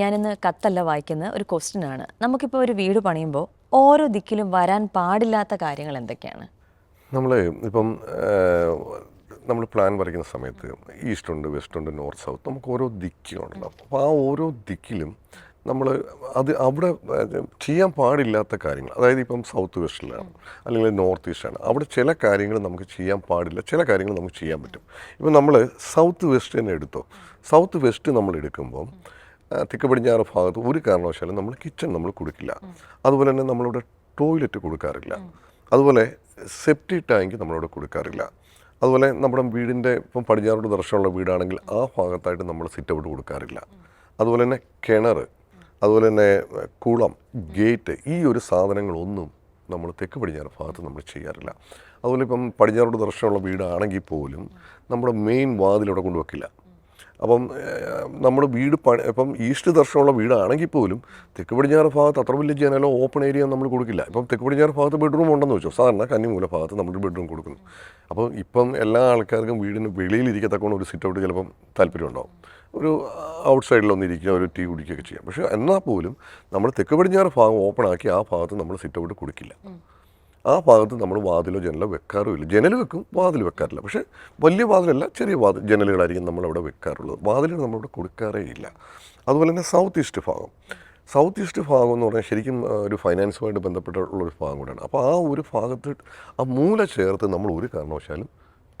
ഞാനിന്ന് കത്തല്ല വായിക്കുന്ന ഒരു ക്വസ്റ്റ്യൻ ആണ്. നമുക്കിപ്പോൾ ഒരു വീട് പണിയുമ്പോൾ ഓരോ ദിക്കിലും വരാൻ പാടില്ലാത്ത കാര്യങ്ങൾ എന്തൊക്കെയാണ്? നമ്മൾ ഇപ്പം നമ്മൾ പ്ലാൻ വരയ്ക്കുന്ന സമയത്ത് ഈസ്റ്റ് ഉണ്ട് വെസ്റ്റ് ഉണ്ട് നോർത്ത് സൗത്ത് നമുക്ക് ഓരോ ദിക്കിലുണ്ടല്ലോ. അപ്പോൾ ആ ഓരോ ദിക്കിലും നമ്മൾ അത് അവിടെ ചെയ്യാൻ പാടില്ലാത്ത കാര്യങ്ങൾ അതായത് ഇപ്പം സൗത്ത് വെസ്റ്റിലാണ് അല്ലെങ്കിൽ നോർത്ത് ഈസ്റ്റാണ് അവിടെ ചില കാര്യങ്ങൾ നമുക്ക് ചെയ്യാൻ പാടില്ല ചില കാര്യങ്ങൾ നമുക്ക് ചെയ്യാൻ പറ്റും. ഇപ്പം നമ്മൾ സൗത്ത് വെസ്റ്റ് തന്നെ എടുത്തോ. സൗത്ത് വെസ്റ്റ് നമ്മൾ എടുക്കുമ്പോൾ തെക്ക് പടിഞ്ഞാറ് ഭാഗത്ത് ഒരു കാരണവശാലും നമ്മൾ കിച്ചൺ നമ്മൾ കൊടുക്കില്ല. അതുപോലെ തന്നെ നമ്മളിവിടെ ടോയ്ലറ്റ് കൊടുക്കാറില്ല. അതുപോലെ സെപ്റ്റി ടാങ്ക് നമ്മളിവിടെ കൊടുക്കാറില്ല. അതുപോലെ നമ്മുടെ വീടിന്റെ ഇപ്പം പടിഞ്ഞാറോട് ദർശനമുള്ള വീടാണെങ്കിൽ ആ ഭാഗത്തായിട്ട് നമ്മൾ സിറ്റ് ഔട്ട് കൊടുക്കാറില്ല. അതുപോലെ തന്നെ കിണർ അതുപോലെ തന്നെ കുളം ഗേറ്റ് ഈ ഒരു സാധനങ്ങളൊന്നും നമ്മൾ തെക്ക് പടിഞ്ഞാറ് ഭാഗത്ത് നമ്മൾ ചെയ്യാറില്ല. അതുപോലെ ഇപ്പം പടിഞ്ഞാറോട് ദർശനമുള്ള വീടാണെങ്കിൽ പോലും നമ്മുടെ മെയിൻ വാതിൽ ഇവിടെ കൊണ്ടുവെക്കില്ല അപ്പം നമ്മൾ വീട് പണി ഇപ്പം ഈസ്റ്റ് ദർശനമുള്ള വീടാണെങ്കിൽ പോലും തെക്ക് പടിഞ്ഞാറ് ഭാഗത്ത് അത്ര വലിയ ജനലോ ഓപ്പൺ ഏരിയ നമ്മൾ കൊടുക്കില്ല. ഇപ്പം തെക്ക് പടിഞ്ഞാറ് ഭാഗത്ത് ബെഡ്റൂം ഉണ്ടെന്ന് വെച്ചോ? സാധാരണ കന്നിമൂല ഭാഗത്ത് നമ്മൾ ബെഡ്റൂം കൊടുക്കുന്നു. അപ്പം ഇപ്പം എല്ലാ ആൾക്കാർക്കും വീടിന് വെളിയിലിരിക്കത്തക്കൊണ്ട് ഒരു സിറ്റ് ഔട്ട് ചിലപ്പം താല്പര്യമുണ്ടാവും ഒരു ഔട്ട് സൈഡിലൊന്ന് ഇരിക്കുക ഒരു ടീ കുടിക്കുകയൊക്കെ ചെയ്യാം. പക്ഷേ എന്നാൽ പോലും നമ്മൾ തെക്ക് പടിഞ്ഞാറ് ഭാഗം ഓപ്പൺ ആക്കി ആ ഭാഗത്ത് നമ്മൾ സിറ്റ് ഔട്ട് കൊടുക്കില്ല. ആ ഭാഗത്ത് നമ്മൾ വാതിലോ ജനലോ വെക്കാറുമില്ല. ജനൽ വെക്കും വാതിൽ വെക്കാറില്ല. പക്ഷേ വലിയ വാതിലല്ല ചെറിയ വാതിൽ ജനലുകളായിരിക്കും നമ്മളവിടെ വെക്കാറുള്ളത്. വാതിലുകൾ നമ്മളിവിടെ കൊടുക്കാറേ ഇല്ല. അതുപോലെ തന്നെ സൗത്ത് ഈസ്റ്റ് ഭാഗം. സൗത്ത് ഈസ്റ്റ് ഭാഗം എന്ന് പറഞ്ഞാൽ ശരിക്കും ഒരു ഫൈനാൻസുമായിട്ട് ബന്ധപ്പെട്ടുള്ള ഒരു ഭാഗം കൂടെയാണ്. അപ്പോൾ ആ ഒരു ഭാഗത്ത് ആ മൂല ചേർത്ത് നമ്മൾ ഒരു കാരണവശാലും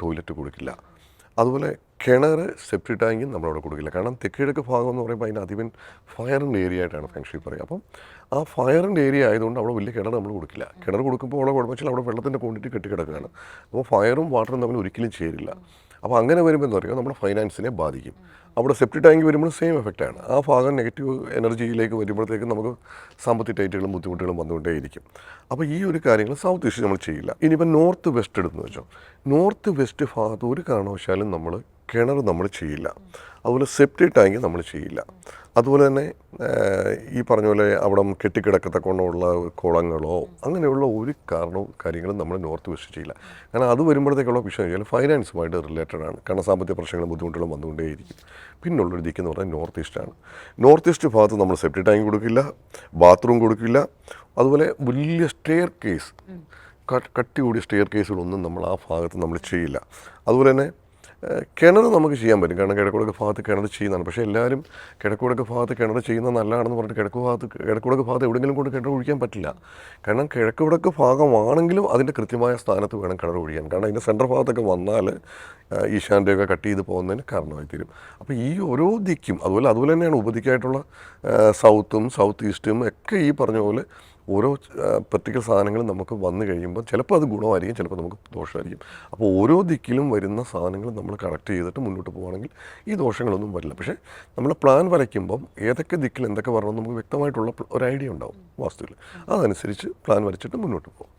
ടോയ്ലറ്റ് കൊടുക്കില്ല. അതുപോലെ കിണർ സെപ്റ്റി ടാങ്കും നമ്മളവിടെ കൊടുക്കില്ല. കാരണം തെക്കിഴക്ക് ഭാഗം എന്ന് പറയുമ്പോൾ അതിന് അധികം ഫയറിന്റെ ഏരിയ ആയിട്ടാണ് ഫെങ്ഷി പറയുക. അപ്പം ആ ഫയറിന്റെ ഏരിയ ആയതുകൊണ്ട് അവിടെ വലിയ കിണർ നമ്മൾ കൊടുക്കില്ല. കിണർ കൊടുക്കുമ്പോൾ ഉള്ള കുഴപ്പം വെച്ചാൽ അവിടെ വെള്ളത്തിന്റെ ക്വാണ്ടിറ്റി കെട്ടിക്കിടക്കുകയാണ്. അപ്പോൾ ഫയറും വാട്ടറും തമ്മിൽ ഒരിക്കലും ചേരില്ല. അപ്പോൾ അങ്ങനെ വരുമ്പോൾ എന്താ പറയുക നമ്മുടെ ഫൈനാൻസിനെ ബാധിക്കും. അവിടെ സെപ്റ്റി ടാങ്ക് വരുമ്പോൾ സെയിം എഫക്റ്റാണ് ആ ഭാഗം നെഗറ്റീവ് എനർജിയിലേക്ക് വരുമ്പോഴത്തേക്കും നമുക്ക് സാമ്പത്തിക ടൈറ്റുകളും ബുദ്ധിമുട്ടുകളും വന്നുകൊണ്ടേയിരിക്കും. അപ്പോൾ ഈ ഒരു കാര്യങ്ങൾ സൗത്ത് ഈസ്റ്റ് നമ്മൾ ചെയ്യില്ല. ഇനിയിപ്പോൾ നോർത്ത് വെസ്റ്റ് എടുത്തെന്ന് വെച്ചോ. നോർത്ത് വെസ്റ്റ് ഭാഗത്ത് ഒരു കാരണവശാലും നമ്മൾ കിണർ നമ്മൾ ചെയ്യില്ല. അതുപോലെ സെപ്റ്റി ടാങ്ക് നമ്മൾ ചെയ്യില്ല. അതുപോലെ തന്നെ ഈ പറഞ്ഞ പോലെ അവിടെ കെട്ടിക്കിടക്കത്തക്കൊണ്ടുള്ള കുളങ്ങളോ അങ്ങനെയുള്ള ഒരു കാരണവും കാര്യങ്ങളും നമ്മൾ നോർത്ത് വെസ്റ്റ് ചെയ്യില്ല. കാരണം അത് വരുമ്പോഴത്തേക്കുള്ള വിഷയം വെച്ചാൽ ഫൈനാൻസുമായിട്ട് റിലേറ്റഡ് ആണ്. കാരണം സാമ്പത്തിക പ്രശ്നങ്ങളും ബുദ്ധിമുട്ടുകളും വന്നുകൊണ്ടേയിരിക്കും. പിന്നുള്ളൊരു ദിക്കെന്ന് പറഞ്ഞാൽ നോർത്ത് ഈസ്റ്റാണ് നോർത്ത് ഈസ്റ്റ് ഭാഗത്ത് നമ്മൾ സെപ്റ്റി ടാങ്ക് കൊടുക്കില്ല ബാത്റൂം കൊടുക്കില്ല. അതുപോലെ വലിയ സ്റ്റെയർ കേസ് കട്ടി കൂടിയ സ്റ്റെയർ കേസുകളൊന്നും നമ്മൾ ആ ഭാഗത്ത് നമ്മൾ ചെയ്യില്ല. അതുപോലെ തന്നെ കിണർ നമുക്ക് ചെയ്യാൻ പറ്റും. കാരണം കിഴക്കുടക്ക് ഭാഗത്ത് കിണർ ചെയ്യുന്നതാണ്. പക്ഷേ എല്ലാവരും കിഴക്കുടക്ക് ഭാഗത്ത് കിണർ ചെയ്യുന്നത് നല്ലതാണെന്ന് പറഞ്ഞിട്ട് കിഴക്ക് ഭാഗത്ത് കിഴക്കുടക്ക് ഭാഗത്ത് എവിടെയെങ്കിലും കൊണ്ട് കിണർ ഒഴിക്കാൻ പറ്റില്ല. കാരണം കിഴക്കുടക്ക് ഭാഗമാണെങ്കിലും അതിന്റെ കൃത്യമായ സ്ഥാനത്ത് വേണം കിണർ ഒഴിക്കാൻ കാരണം അതിന്റെ സെന്റർ ഭാഗത്തൊക്കെ വന്നാൽ ഈശാന്റെയൊക്കെ കട്ട് ചെയ്ത് പോകുന്നതിന് കാരണമായി തീരും അപ്പോൾ ഈ ഓരോ ദിക്കും അതുപോലെ അതുപോലെ തന്നെയാണ് ഉപദിക്കായിട്ടുള്ള സൗത്തും സൗത്ത് ഈസ്റ്റും ഒക്കെ ഈ പറഞ്ഞ പോലെ ഓരോ പെർട്ടിക്കുലർ സാധനങ്ങളും നമുക്ക് വന്നു കഴിയുമ്പോൾ ചിലപ്പോൾ അത് ഗുണമായിരിക്കും ചിലപ്പോൾ നമുക്ക് ദോഷമായിരിക്കും. അപ്പോൾ ഓരോ ദിക്കിലും വരുന്ന സാധനങ്ങൾ നമ്മൾ കറക്റ്റ് ചെയ്തിട്ട് മുന്നോട്ട് പോകുകയാണെങ്കിൽ ഈ ദോഷങ്ങളൊന്നും വരില്ല. പക്ഷേ നമ്മൾ പ്ലാൻ വരയ്ക്കുമ്പം ഏതൊക്കെ ദിക്കിൽ എന്തൊക്കെ വരണമെന്ന് നമുക്ക് വ്യക്തമായിട്ടുള്ള ഒരു ഐഡിയ ഉണ്ടാവും വാസ്തുവിൽ. അതനുസരിച്ച് പ്ലാൻ വരച്ചിട്ട് മുന്നോട്ട് പോകും